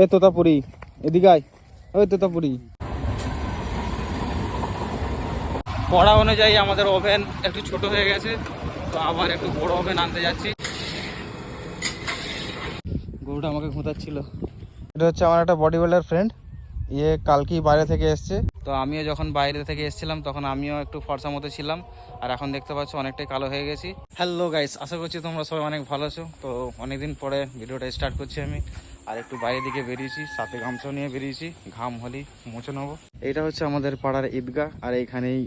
এ তোতাপুরি এদিকে আয়। ওই তোতাপুরি। পড়া অনুযায়ী আমাদের ওভেন একটু ছোট হয়ে গেছে তো আবার একটু বড় ওভেন আনতে যাচ্ছি। গরুটা আমাকে ঘুঁতাচ্ছিল। এটা হচ্ছে আমার একটা বডি বিল্ডার ফ্রেন্ড ইয়ে কালকেই বাইরে থেকে এসছে। তো আমিও যখন বাইরে থেকে এসেছিলাম তখন আমিও একটু ফর্সা মতো ছিলাম আর এখন দেখতে পাচ্ছ অনেকটাই কালো হয়ে গেছি। হ্যালো গাইস আশা করছি তোমরা সবাই অনেক ভালো আছো। তো অনেকদিন পরে ভিডিওটা স্টার্ট করছি আমি। আর একটু বাইরের দিকে বেরিয়েছি সাথে গামছাও নিয়ে বেরিয়েছি, ঘাম হলেই মুছে নেব। এইটা হচ্ছে আমাদের পাড়ার ঈদগাহ, আর এইখানেই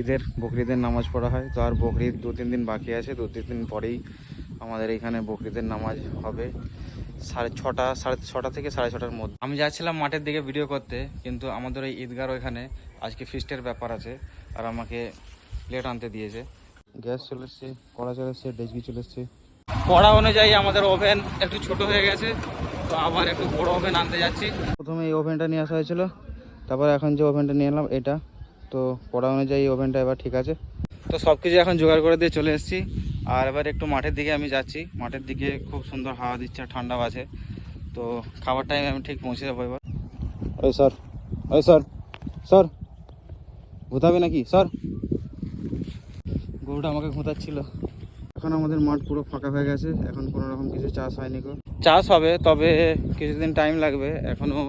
ঈদের বকরিদের নামাজ পড়া হয়। তো আর বকরিদ দু তিন দিন বাকি আছে, দু তিন দিন পরেই আমাদের এইখানে বকরিদের নামাজ হবে। সাড়ে ছটা সাড়ে ছটা থেকে সাড়ে ছটার মধ্যে। আমি যাচ্ছিলাম মাঠের দিকে ভিডিও করতে, কিন্তু আমাদের ওই ঈদগার ওইখানে আজকে ফিস্টের ব্যাপার আছে, আর আমাকে প্লেট আনতে দিয়েছে। গ্যাস চলে এসছে, কড়া চলে এসছে ডেজকি চলে এসছে। কড়া অনুযায়ী আমাদের ওভেন একটু ছোট হয়ে গেছে। তো আবার একটু বড় ওভেন আনতে যাচ্ছি। প্রথমে এই ওভেনটা নিয়ে আসা হয়েছিল, তারপর এখন যে ওভেনটা নিয়ে এলাম এটা। তো পড়া অনুযায়ী ওভেনটা এবার ঠিক আছে। তো সব কিছু এখন জোগাড় করে দিয়ে চলে এসেছি। আর এবার একটু মাঠের দিকে আমি যাচ্ছি। মাঠের দিকে খুব সুন্দর হাওয়া দিচ্ছে আর ঠান্ডাও আছে। তো খাবার টাইমে আমি ঠিক পৌঁছে যাব এবার। ওই স্যার ওই স্যার স্যার ঘুতাবে নাকি? স্যার গরুটা আমাকে ঘুতাচ্ছিল। এখন আমাদের মাঠ পুরো ফাঁকা হয়ে গেছে এখন কোনো রকম কিছু চাষ হয়নি গো। চাষ হবে তবে কিছুদিন টাইম লাগবে এখনও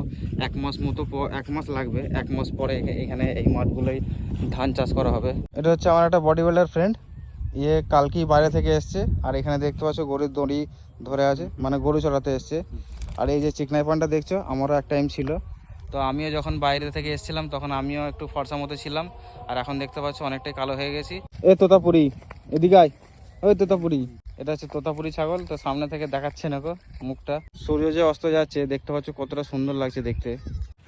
এক মাস মতো এক মাস লাগবে এক মাস পরে এখানে এই মাঠগুলোই ধান চাষ করা হবে। এটা হচ্ছে আমার একটা বডি বিল্ডার ফ্রেন্ড ইয়ে কালকেই বাইরে থেকে এসছে আর এখানে দেখতে পাচ্ছ গরুর দড়ি ধরে আছে মানে গরু চড়াতে এসছে। আর এই যে চিকনাই পানটা দেখছ আমারও এক টাইম ছিল। তো আমিও যখন বাইরে থেকে এসেছিলাম তখন আমিও একটু ফর্সা মতো ছিলাম আর এখন দেখতে পাচ্ছ অনেকটাই কালো হয়ে গেছি। এ তোতাপুরি এদিকে আয়। ওই তোতাপুরি। এটা হচ্ছে তোতাপুরি ছাগল, তো সামনে থেকে দেখাচ্ছে না মুখটা। সূর্য যে অস্ত যাচ্ছে, দেখতে পাচ্ছ কতটা সুন্দর লাগছে দেখতে।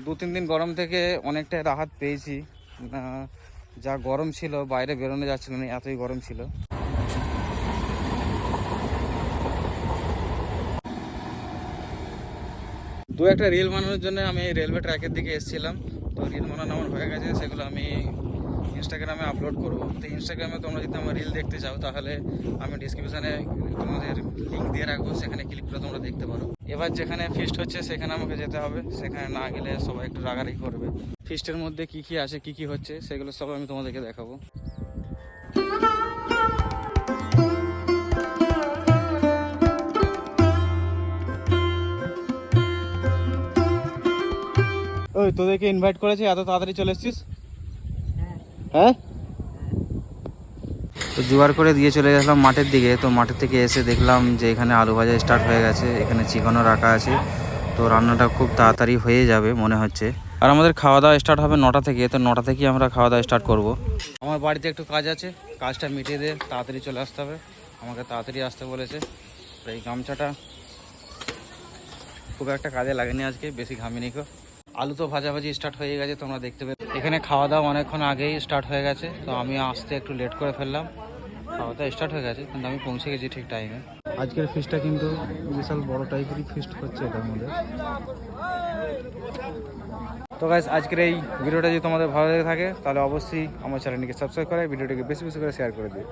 দু তিন দিন গরম থেকে অনেকটাই রাহাত পেয়েছি। যা গরম ছিল, বাইরে বেরোনো যাচ্ছিল না, এতই গরম ছিল। দু একটা রিল বানানোর জন্য আমি রেলওয়ে ট্র্যাকের দিকে এসেছিলাম। তো রিল বানানো আমার হয়ে গেছে, সেগুলো আমি ইনস্টাগ্রামে আপলোড করব। তো ইনস্টাগ্রামে তোমরা যদি আমার রিল দেখতে চাও, তাহলে আমি ডিসক্রিপশানে তোমাদের লিঙ্ক দিয়ে রাখব, সেখানে ক্লিক করে তোমরা দেখতে পারো। এবার যেখানে ফিস্ট হচ্ছে, সেখানে আমাকে যেতে হবে। সেখানে না গেলে সবাই একটু রাগারাগি করবে। ফিস্টের মধ্যে কি কি আছে কি কি হচ্ছে, সেগুলো সব আমি তোমাদেরকে দেখাবো। ওই, তোদেরকে ইনভাইট করেছি, এত তাড়াতাড়ি চলে এসেছিস? হ্যাঁ? তো জোগাড় করে দিয়ে চলে গেলাম মাঠের দিকে। তো মাঠের থেকে এসে দেখলাম যে এখানে আলু ভাজা স্টার্ট হয়ে গেছে। এখানে চিকেনও রাখা আছে। তো রান্নাটা খুব তাড়াতাড়ি হয়ে যাবে মনে হচ্ছে। আর আমাদের খাওয়া দাওয়া স্টার্ট হবে নটা থেকে। তো নটা থেকেই আমরা খাওয়া দাওয়া স্টার্ট করব। আমার বাড়িতে একটু কাজ আছে। কাজটা মিটিয়ে দিয়ে তাড়াতাড়ি চলে আসতে হবে। আমাকে তাড়াতাড়ি আসতে বলেছে। এই গামছাটা খুব একটা কাজে লাগেনি আজকে। বেশি ঘামিনি কো আলু তো ভাজাভাজি স্টার্ট হয়ে গেছে তোমরা দেখতে পেলে। এখানে খাওয়া দাওয়া অনেকক্ষণ আগেই স্টার্ট হয়ে গেছে তো আমি আসতে একটু লেট করে ফেললাম। খাওয়া দাওয়া স্টার্ট হয়ে গেছে কিন্তু আমি পৌঁছে গেছি ঠিক টাইমে আজকের ফিস্টটা কিন্তু বিশাল বড় টাইপেরই ফিস্ট হচ্ছে এটার মধ্যে। তো গাইজ আজকের এই ভিডিওটা যদি তোমাদের ভালো লেগে থাকে তাহলে অবশ্যই আমার চ্যানেলটিকে সাবস্ক্রাইব করে ভিডিওটিকে বেশি বেশি করে শেয়ার করে দিও।